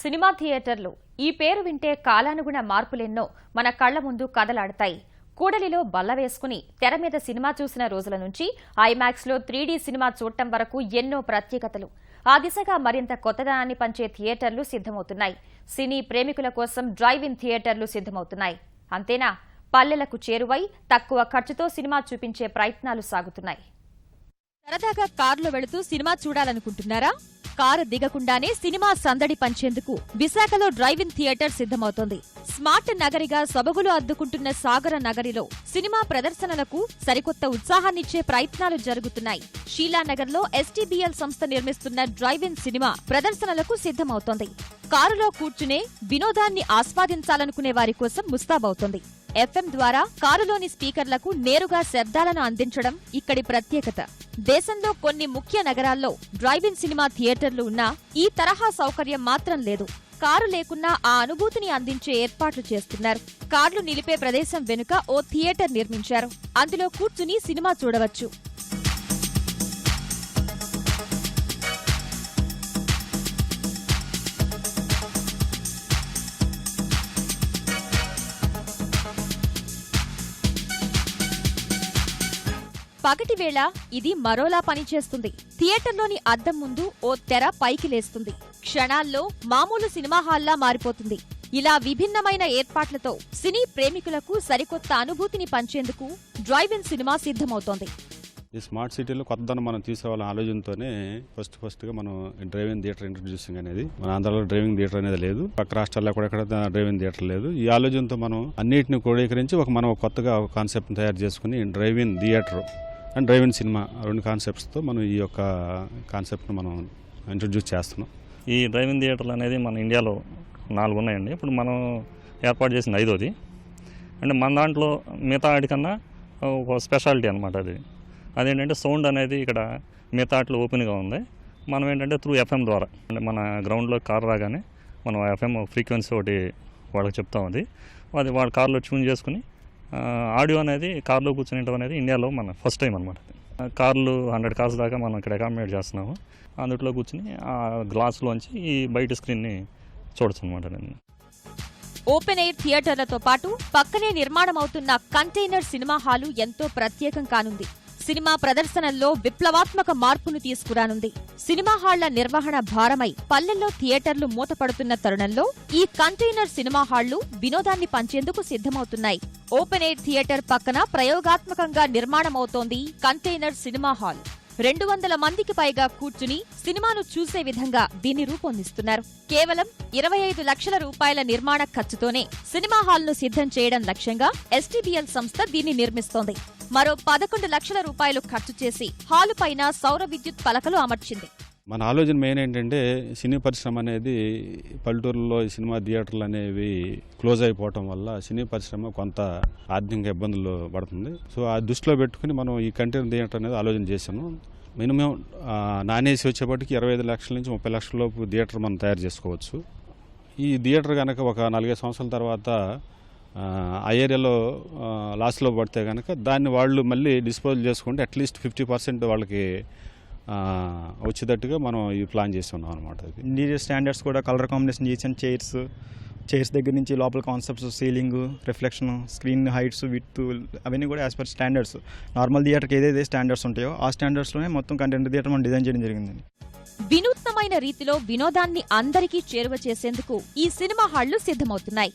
Cinema థియేటర్లు ఈ పేరు వింటే కాలానుగుణ మార్పులెన్నో మన కళ్ళ ముందు కదలాడతాయి. కూడలిలో బల్ల వేసుకుని తెర మీద సినిమా చూసిన రోజుల నుంచి ఐమాక్స్లో త్రీడీ సినిమా చూడటం వరకు ఎన్నో ప్రత్యేకతలు. ఆ దిశగా మరింత కొత్తదనాన్ని పంచే థియేటర్లు సిద్ధమవుతున్నాయి. సినీ ప్రేమికుల కోసం డ్రైవ్ ఇన్ థియేటర్లు సిద్ధమవుతున్నాయి. అంతేనా? పల్లెలకు చేరువై తక్కువ ఖర్చుతో సినిమా చూపించే ప్రయత్నాలు సాగుతున్నాయి. సరదాగా కారులో వెళుతూ సినిమా చూడాలనుకుంటున్నారా? కారు దిగకుండానే సినిమా సందడి పంచేందుకు విశాఖలో డ్రైవ్ ఇన్ థియేటర్ సిద్ధమవుతోంది. స్మార్ట్ నగరిగా సొబగులు అద్దుకుంటున్న సాగర నగరిలో సినిమా ప్రదర్శనలకు సరికొత్త ఉత్సాహాన్నిచ్చే ప్రయత్నాలు జరుగుతున్నాయి. షీలానగర్లో ఎస్టీబీఎల్ సంస్థ నిర్మిస్తున్న డ్రైవ్ ఇన్ సినిమా ప్రదర్శనలకు సిద్ధమవుతోంది. కారులో కూర్చునే వినోదాన్ని ఆస్వాదించాలనుకునే వారి కోసం ముస్తాబవుతోంది. ఎఫ్ఎం ద్వారా కారులోని స్పీకర్లకు నేరుగా శబ్దాలను అందించడం ఇక్కడి ప్రత్యేకత. దేశంలో కొన్ని ముఖ్య నగరాల్లో డ్రైవ్ ఇన్ సినిమా థియేటర్లు ఉన్నా ఈ తరహా సౌకర్యం మాత్రం లేదు. కారు లేకున్నా ఆ అనుభూతిని అందించే ఏర్పాట్లు చేస్తున్నారు. కార్లు నిలిపే ప్రదేశం వెనుక ఓ థియేటర్ నిర్మించారు. అందులో కూర్చుని సినిమా చూడవచ్చు. పగటి వేళ ఇది మరోలా పనిచేస్తుంది. థియేటర్లోని అద్దం ముందు ఓ తెర పైకి లేస్తుంది. క్షణాల్లో మామూలు సినిమా హాల్లా మారిపోతుంది. ఇలా విభిన్నమైన ఏర్పాట్లతో సినీ ప్రేమికులకు సరికొత్త అనుభూతిని పంచేందుకు డ్రైవ్ ఇన్ సినిమా సిద్ధమవుతోంది. ఈ స్మార్ట్ సిటీలో కొత్తదనం మనం తీసుకురావాలనే ఆలోచనతోనే ఫస్ట్ ఫస్ట్గా మనం డ్రైవింగ్ థియేటర్ ఇంట్రడ్యూసింగ్ అనేది. మన ఆంధ్రాలో డ్రైవింగ్ థియేటర్ అనేది లేదు. పక్క రాష్ట్రాల్లో కూడా ఎక్కడ డ్రైవింగ్ థియేటర్ లేదు. ఈ ఆలోచనతో మనం అన్నిటిని క్రోడీకరించి ఒక మనం కొత్తగా ఒక కాన్సెప్ట్ తయారు చేసుకుని driving theatre and driving cinema రెండు కాన్సెప్ట్స్తో మనం ఈ యొక్క కాన్సెప్ట్ను మనం ఇంట్రడ్యూస్ చేస్తున్నాం. ఈ డ్రైవింగ్ థియేటర్లు అనేది మన ఇండియాలో నాలుగు ఉన్నాయండి. ఇప్పుడు మనం ఏర్పాటు చేసిన ఐదోది. అంటే మన దాంట్లో మిగతా వాటికన్నా ఒక స్పెషాలిటీ అనమాట అది. అదేంటంటే సౌండ్ అనేది ఇక్కడ మిగతా వాటిలో ఓపెన్గా ఉంది. మనం ఏంటంటే త్రూ ఎఫ్ఎం ద్వారా. అంటే మన గ్రౌండ్లో కార్ రాగానే మనం ఎఫ్ఎం ఫ్రీక్వెన్సీ ఒకటి వాళ్ళకి చెప్తాం అది. అది వాళ్ళ కార్లో ట్యూన్ చేసుకుని ఆడియో అనేది కార్లో కూర్చునేటం అనేది ఇండియాలో మన ఫస్ట్ టైం అనమాట కార్లు హండ్రెడ్ కార్స్ దాకా మనం ఇక్కడ అకామిడేట్ చేస్తున్నాము. అందుట్లో కూర్చుని ఆ గ్లాస్లోంచి ఈ బయట స్క్రీన్ని చూడొచ్చు అనమాట నేను. ఓపెన్ ఎయిర్ థియేటర్లతో పాటు పక్కనే నిర్మాణం అవుతున్న కంటైనర్ సినిమా హాలు ఎంతో ప్రత్యేకం కానుంది. సినిమా ప్రదర్శనల్లో విప్లవాత్మక మార్పును తీసుకురానుంది. సినిమా హాళ్ళ నిర్వహణ భారమై పల్లెల్లో థియేటర్లు మూతపడుతున్న తరుణంలో ఈ కంటైనర్ సినిమా హాళ్ళు వినోదాన్ని పంచేందుకు సిద్ధమవుతున్నాయి. ఓపెన్ ఎయిర్ థియేటర్ పక్కన ప్రయోగాత్మకంగా నిర్మాణమవుతోంది కంటైనర్ సినిమా హాల్. రెండు వందల మందికి పైగా కూర్చుని సినిమాను చూసే విధంగా దీన్ని రూపొందిస్తున్నారు. కేవలం ఇరవై ఐదు లక్షల రూపాయల నిర్మాణ ఖర్చుతోనే సినిమా హాల్ను సిద్ధం చేయడం లక్ష్యంగా ఎస్టీబీఎల్ సంస్థ దీన్ని నిర్మిస్తోంది. మరో పదకొండు లక్షల రూపాయలు ఖర్చు చేసి హాలు పైన సౌర విద్యుత్ పలకలు అమర్చింది. మన ఆలోచన మెయిన్ ఏంటంటే సినీ పరిశ్రమ అనేది పల్లెటూరులో ఈ సినిమా థియేటర్లు అనేవి క్లోజ్ అయిపోవటం వల్ల సినీ పరిశ్రమ కొంత ఆర్థిక ఇబ్బందులు పడుతుంది. సో ఆ దృష్టిలో పెట్టుకుని మనం ఈ కంటైనర్ థియేటర్ అనేది ఆలోచన చేశాను. మినిమం నానేసి వచ్చేప్పటికి ఇరవై ఐదు లక్షల నుంచి ముప్పై లక్షల లోపు థియేటర్ మనం తయారు చేసుకోవచ్చు. ఈ థియేటర్ కనుక ఒక నాలుగైదు సంవత్సరాల తర్వాత ఆ, ఏరియాలో లాస్లో పడితే కనుక దాన్ని వాళ్ళు మళ్ళీ డిస్పోజల్ చేసుకుంటే అట్లీస్ట్ ఫిఫ్టీ పర్సెంట్ వాళ్ళకి ఆ, వచ్చేటట్టుగా మనం ఈ ప్లాన్ చేస్తున్నాం అనమాట ఇంటీరియర్ స్టాండర్డ్స్ కూడా కలర్ కాంబినేషన్ చేసిన చైర్స్ చైర్స్ దగ్గర నుంచి లోపల concepts ceiling reflection screen heights with అవన్నీ కూడా యాజ్ పర్ స్టాండర్డ్స్ నార్మల్ థియేటర్కి ఏదైతే స్టాండర్డ్స్ ఉంటాయో ఆ స్టాండర్డ్స్లోనే మొత్తం కంటెంట్ థియేటర్ మనం డిజైన్ చేయడం జరిగిందండి. వినూత్నమైన రీతిలో వినోదాన్ని అందరికీ చేరువ చేసేందుకు ఈ సినిమా హాళ్ళు సిద్ధమవుతున్నాయి.